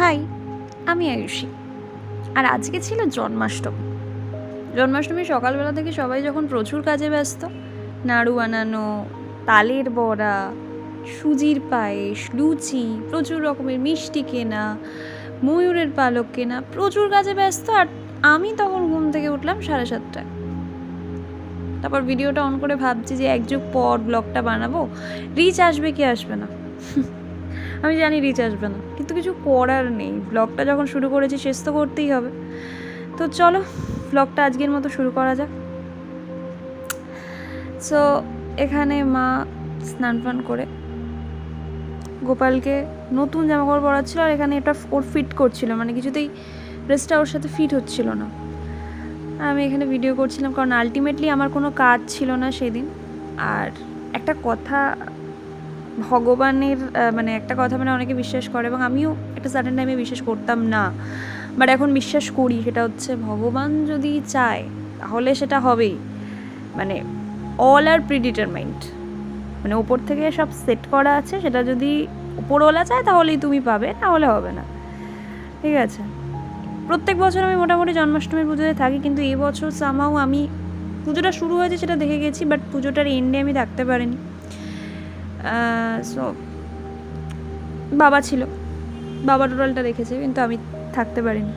High, আমি আয়ুষী। আর আজকে ছিল জন্মাষ্টমী। জন্মাষ্টমী সকালবেলা থেকে সবাই যখন প্রচুর কাজে ব্যস্ত, নাড়ু বানানো, তালের বড়া, সুজির পায়েস, লুচি, প্রচুর রকমের মিষ্টি কেনা, ময়ূরের পালক কেনা, প্রচুর কাজে ব্যস্ত আর আমি তখন ঘুম থেকে উঠলাম সাড়ে সাতটায়। তারপর ভিডিওটা অন করে ভাবছি যে এক যুগ পর ব্লগটা বানাবো রিচ আসবে কি আসবে না। আমি জানি রিচ আসবে না। কিন্তু কিছু করার নেই। ব্লগটা যখন শুরু করেছি, শেষ তো করতেই হবে। তো চলো ব্লগটা আজকের মতো শুরু করা যাক। সো এখানে মা স্নান ফান করে। গোপালকে নতুন জামা কাপড় পরাচ্ছিল আর এখানে এটা ওর ফিট করছিল। মানে কিছুতেই ড্রেসটা ওর সাথে ফিট হচ্ছিল না। আমি এখানে ভিডিও করছিলাম কারণ আলটিমেটলি আমার কোনো কাজ ছিল না সেদিন। আর একটা কথা ভগবানের মানে একটা কথা মানে অনেকে বিশ্বাস করে এবং আমিও একটা সার্টেন টাইমে বিশ্বাস করতাম না। বাট এখন বিশ্বাস করি, সেটা হচ্ছে ভগবান যদি চায়, তাহলে সেটা হবেই। মানে অল আর প্রিডিটারমাইন্ড মানে ওপর থেকে সব সেট করা আছে, সেটা যদি উপরওয়ালা চায়, তাহলেই তুমি পাবে তাহলে হবে না। ঠিক আছে? প্রত্যেক বছর আমি মোটামুটি জন্মাষ্টমীর পুজোতে থাকি, কিন্তু এই বছর সামাও আমি, পুজোটা শুরু হয়েছে সেটা দেখে গেছি বাট পুজোটার এন্ডে আমি থাকতে পারিনি। সো বাবা ছিল। বাবা টোটালটা দেখেছে, কিন্তু আমি থাকতে পারিনি।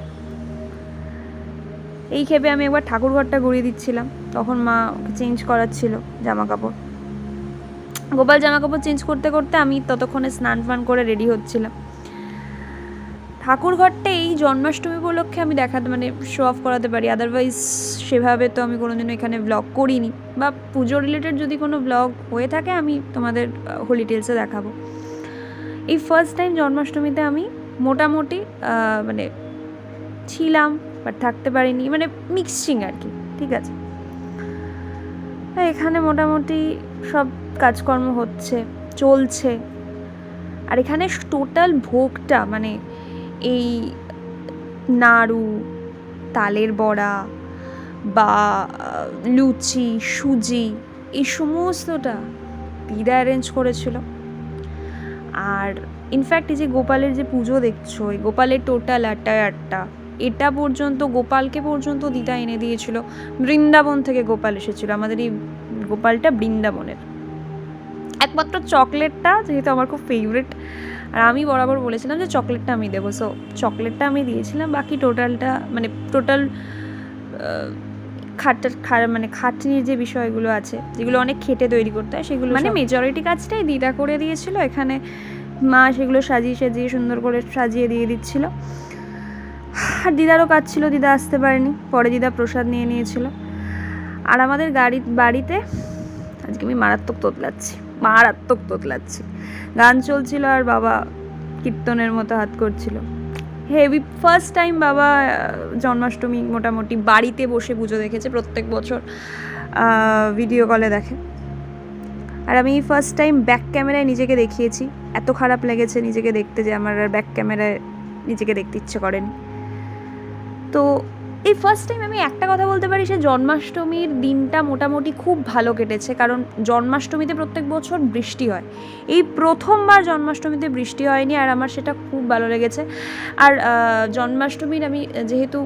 এই ক্ষেপে আমি একবার ঠাকুরঘরটা ঘুরিয়ে দিচ্ছিলাম। তখন মা চেঞ্জ করাচ্ছিল জামা কাপড় গোপাল জামা কাপড় চেঞ্জ করতে করতে আমি ততক্ষণে স্নান ফান করে রেডি হচ্ছিলাম। ঠাকুর ঘরটা এই জন্মাষ্টমী উপলক্ষে আমি দেখাতে মানে শো অফ করাতে পারি। আদারওয়াইজ সেভাবে তো আমি কোনোদিনও এখানে ব্লগ করিনি। বা পুজো রিলেটেড যদি কোনো ব্লগ হয়ে থাকে, আমি তোমাদের হোলি টেলসে দেখাবো। এই ফার্স্ট টাইম জন্মাষ্টমীতে আমি মোটামুটি মানে ছিলাম বাট থাকতে পারিনি। মানে মিক্সিং আর কি, ঠিক আছে? এখানে মোটামুটি সব কাজকর্ম হচ্ছে, চলছে। আর এখানে টোটাল ভোগটা মানে এই নাড়ু, তালের বড়া বা লুচি, সুজি এই সমস্তটা দিদা অ্যারেঞ্জ করেছিল। আর ইনফ্যাক্ট এই যে গোপালের যে পুজো দেখছ, এই গোপালের টোটাল অ্যাটায়ারটা এটা পর্যন্ত, গোপালকে পর্যন্ত দিদা এনে দিয়েছিল। বৃন্দাবন থেকে গোপাল এসেছিল, আমাদের এই গোপালটা বৃন্দাবনের। একমাত্র চকলেটটা যেহেতু আমার খুব ফেভারিট আর আমি বরাবর বলেছিলাম যে চকলেটটা আমি দেবো। সো চকলেটটা আমি দিয়েছিলাম বাকি টোটালটা মানে টোটাল খাটটা খা- মানে খাটনির যে বিষয়গুলো আছে যেগুলো অনেক খেটে তৈরি করতে হয় সেগুলো মানে মেজরিটি কাজটাই দিদা করে দিয়েছিল এখানে মা সেগুলো সাজিয়ে সাজিয়ে সুন্দর করে সাজিয়ে দিয়ে দিচ্ছিল। আর দিদারও কাজ ছিল দিদা আসতে পারেনি পরে দিদা প্রসাদ নিয়ে নিয়েছিল। আর আমাদের গাড়ি বাড়িতে আজকে আমি মারাত্মক তোতলাচ্ছি। মারাত্মক তোতলাচ্ছি। গান চলছিল আর বাবা কীর্তনের মতো হাত করছিল। হেভি ফার্স্ট টাইম বাবা জন্মাষ্টমী মোটামুটি বাড়িতে বসে পুজো দেখেছে প্রত্যেক বছর ভিডিও কলে দেখে। আর আমি ফার্স্ট টাইম ব্যাক ক্যামেরায় নিজেকে দেখিয়েছি। এত খারাপ লেগেছে নিজেকে দেখতে যে আমার আর ব্যাক ক্যামেরায় নিজেকে দেখতে ইচ্ছে করেনি। তো এই ফার্স্ট টাইম আমি একটা কথা বলতে পারি, সে জন্মাষ্টমীর দিনটা মোটামুটি খুব ভালো কেটেছে। কারণ জন্মাষ্টমীতে প্রত্যেক বছর বৃষ্টি হয়। এই প্রথমবার জন্মাষ্টমীতে বৃষ্টি হয়নি আর আমার সেটা খুব ভালো লেগেছে। আর জন্মাষ্টমীর আমি যেহেতু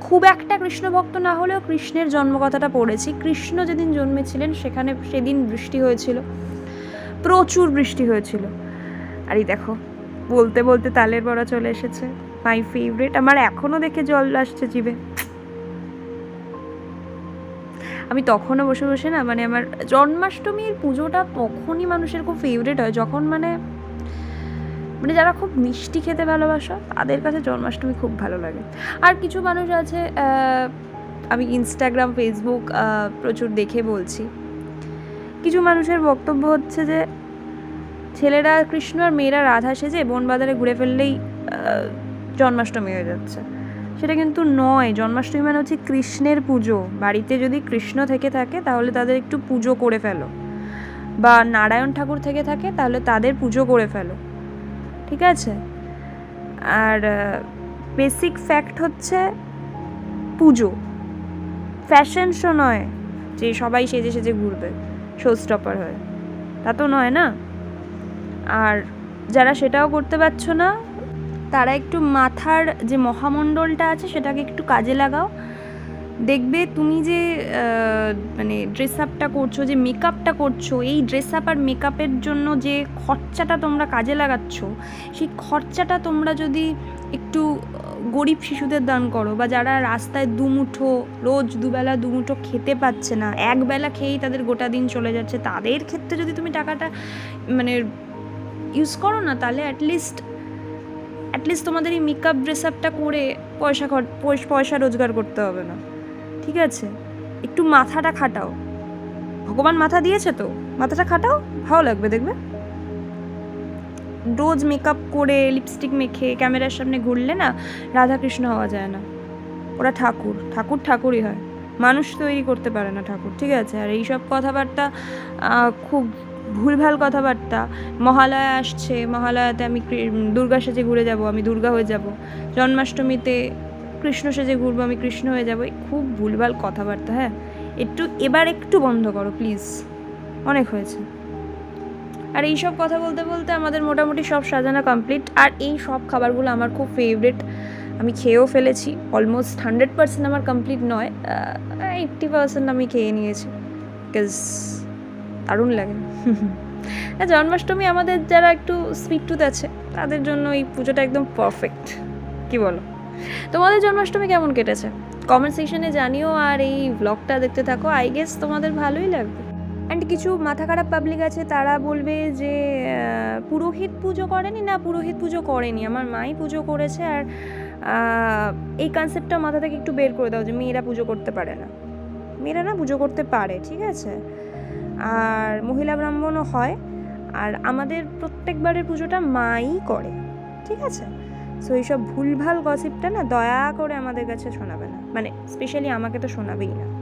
খুব একটা কৃষ্ণভক্ত না হলেও কৃষ্ণের জন্মকথাটা পড়েছি। কৃষ্ণ যেদিন জন্মেছিলেন, সেখানে সেদিন বৃষ্টি হয়েছিল। প্রচুর বৃষ্টি হয়েছিল। আর এই দেখো বলতে বলতে তালের বড়া চলে এসেছে। মাই ফেভারিট আমার এখনও দেখে জল আসছে জিভে। আমি তখনও বসে বসে না মানে আমার জন্মাষ্টমীর পুজোটা তখনই মানুষের খুব ফেভারিট হয়, যখন মানে মানে যারা খুব মিষ্টি খেতে ভালোবাসো, তাদের কাছে জন্মাষ্টমী খুব ভালো লাগে। আর কিছু মানুষ আছে আমি ইনস্টাগ্রাম ফেসবুক প্রচুর দেখে বলছি। কিছু মানুষের বক্তব্য হচ্ছে যে ছেলেরা কৃষ্ণ আর মেয়েরা রাধা সেজে বন বাজারে ঘুরে ফেললেই জন্মাষ্টমী হয়ে যাচ্ছে। সেটা কিন্তু নয়, জন্মাষ্টমী মানে হচ্ছে কৃষ্ণের পুজো। বাড়িতে যদি কৃষ্ণ থেকে থাকে, তাহলে তাদের একটু পুজো করে ফেলো। বা নারায়ণ ঠাকুর থেকে থাকে, তাহলে তাদের পুজো করে ফেলো। ঠিক আছে? আর বেসিক ফ্যাক্ট হচ্ছে পুজো। ফ্যাশন শো নয় যে সবাই সেজে সেজে ঘুরবে শো স্টপার হয়ে। তা তো নয় না? আর যারা সেটাও করতে পারছ না, তারা একটু মাথার যে মহামণ্ডলটা আছে সেটাকে একটু কাজে লাগাও। দেখবে তুমি যে মানে ড্রেস আপটা করছ, যে মেকআপটা করছ, এই ড্রেস আপ আর মেকআপের জন্য যে খরচাটা তোমরা কাজে লাগাচ্ছ, সেই খরচাটা তোমরা যদি একটু গরিব শিশুদের দান করো বা যারা রাস্তায় দুমুঠো, রোজ দুবেলা দুমুঠো খেতে পাচ্ছে না, একবেলা খেয়েই তাদের গোটা দিন চলে যাচ্ছে, তাদের ক্ষেত্রে যদি তুমি টাকাটা মানে ইউজ করো না, তাহলে অ্যাটলিস্ট অ্যাটলিস্ট তোমাদের এই মেকআপ ড্রেস আপটা করে পয়সা পয়সা রোজগার করতে হবে না। ঠিক আছে? একটু মাথাটা খাটাও। ভগবান মাথা দিয়েছে তো? মাথাটা খাটাও, ভালো লাগবে দেখবে। রোজ মেকআপ করে লিপস্টিক মেখে ক্যামেরার সামনে ঘুরলে না রাধাকৃষ্ণ হওয়া যায় না। ওরা ঠাকুর ঠাকুর ঠাকুরই হয়। মানুষ তৈরি করতে পারে না ঠাকুর, ঠিক আছে? আর এইসব কথাবার্তা খুব ভুলভাল কথাবার্তা। মহালয়া আসছে, মহালয়াতে আমি দুর্গা সেজে ঘুরে যাব, আমি দুর্গা হয়ে যাব। জন্মাষ্টমীতে কৃষ্ণ সেজে ঘুরবো, আমি কৃষ্ণ হয়ে যাব। খুব ভুলভাল কথাবার্তা হ্যাঁ? একটু, এবার একটু বন্ধ করো, প্লিজ। অনেক হয়েছে। আর এই সব কথা বলতে বলতে আমাদের মোটামুটি সব সাজানো কমপ্লিট। আর এই সব খাবারগুলো আমার খুব ফেভারিট আমি খেয়েও ফেলেছি। অলমোস্ট হান্ড্রেড পার্সেন্ট আমার কমপ্লিট নয়। এইট্টি পার্সেন্ট আমি খেয়ে নিয়েছি। বিকজ দারুণ লাগে। জন্মাষ্টমী আমাদের যারা একটু সুইট টুথ আছে, তাদের জন্য এই পুজোটা একদম পারফেক্ট কি বলো? তোমাদের জন্মাষ্টমী কেমন কেটেছে? কমেন্ট সেকশনে জানিও আর এই ব্লগটা দেখতে থাকো। আই গেস তোমাদের ভালোই লাগবে। অ্যান্ড কিছু মাথা খারাপ পাবলিক আছে, তারা বলবে যে পুরোহিত পুজো করেনি? না, পুরোহিত পুজো করেনি। আমার মাই পুজো করেছে আর এই কনসেপ্টটা মাথা থেকে একটু বের করে দাও যে, মেয়েরা পুজো করতে পারে না। মেয়েরা না পুজো করতে পারে, ঠিক আছে? আর মহিলা ব্রাহ্মণও হয়। আর আমাদের প্রত্যেকবারের পুজোটা মাই করে, ঠিক আছে? সো এইসব ভুলভাল গসিপটা না দয়া করে আমাদের কাছে শোনাবে না। মানে স্পেশালি আমাকে তো শোনাবেই না।